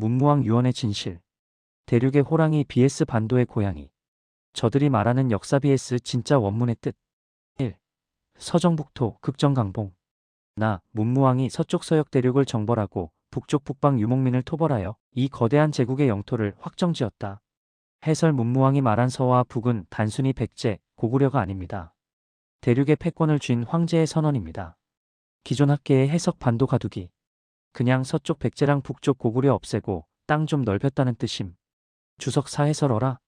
문무왕 유언의 진실. 대륙의 호랑이 BS 반도의 고양이. 저들이 말하는 역사 BS 진짜 원문의 뜻. 1. 서정북토 극정강봉. 나 문무왕이 서쪽 서역 대륙을 정벌하고 북쪽 북방 유목민을 토벌하여 이 거대한 제국의 영토를 확정지었다. 해설 문무왕이 말한 서와 북은 단순히 백제, 고구려가 아닙니다. 대륙의 패권을 쥔 황제의 선언입니다. 기존 학계의 해석 반도 가두기. 그냥 서쪽 백제랑 북쪽 고구려 없애고 땅 좀 넓혔다는 뜻임. 주석 사 해설 어라.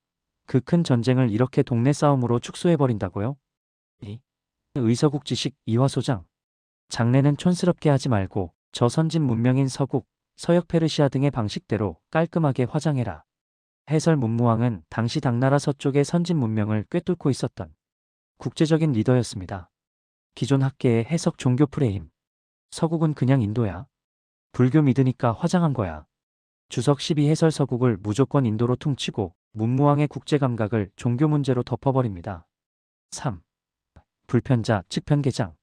그 큰 전쟁을 이렇게 동네 싸움으로 축소해버린다고요? 이 의서국 지식 이화 소장. 장례는 촌스럽게 하지 말고 저 선진 문명인 서국, 서역 페르시아 등의 방식대로 깔끔하게 화장해라. 해설 문무왕은 당시 당나라 서쪽의 선진 문명을 꿰뚫고 있었던 국제적인 리더였습니다. 기존 학계의 해석 종교 프레임. 서국은 그냥 인도야. 불교 믿으니까 화장한 거야. 주석 12 해설 서국을 무조건 인도로 퉁치고 문무왕의 국제 감각을 종교 문제로 덮어버립니다. 3. 불편자 측편개장.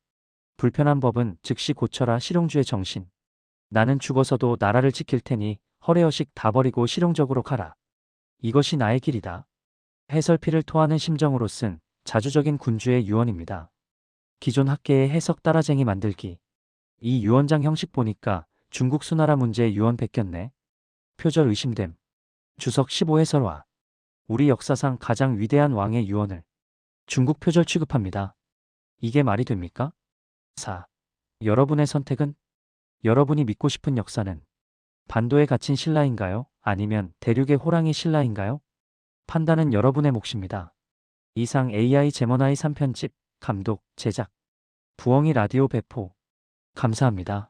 불편한 법은 즉시 고쳐라 실용주의 정신. 나는 죽어서도 나라를 지킬 테니 허례허식 다 버리고 실용적으로 가라. 이것이 나의 길이다. 해설피를 토하는 심정으로 쓴 자주적인 군주의 유언입니다. 기존 학계의 해석 따라쟁이 만들기. 이 유언장 형식 보니까 중국 수나라 문제의 유언 베꼈네. 표절 의심됨. 주석 15 해설화. 우리 역사상 가장 위대한 왕의 유언을 중국 표절 취급합니다. 이게 말이 됩니까? 4. 여러분의 선택은? 여러분이 믿고 싶은 역사는 반도에 갇힌 신라인가요? 아니면 대륙의 호랑이 신라인가요? 판단은 여러분의 몫입니다. 이상 AI 제머나이 3편집, 감독, 제작, 부엉이 라디오 배포. 감사합니다.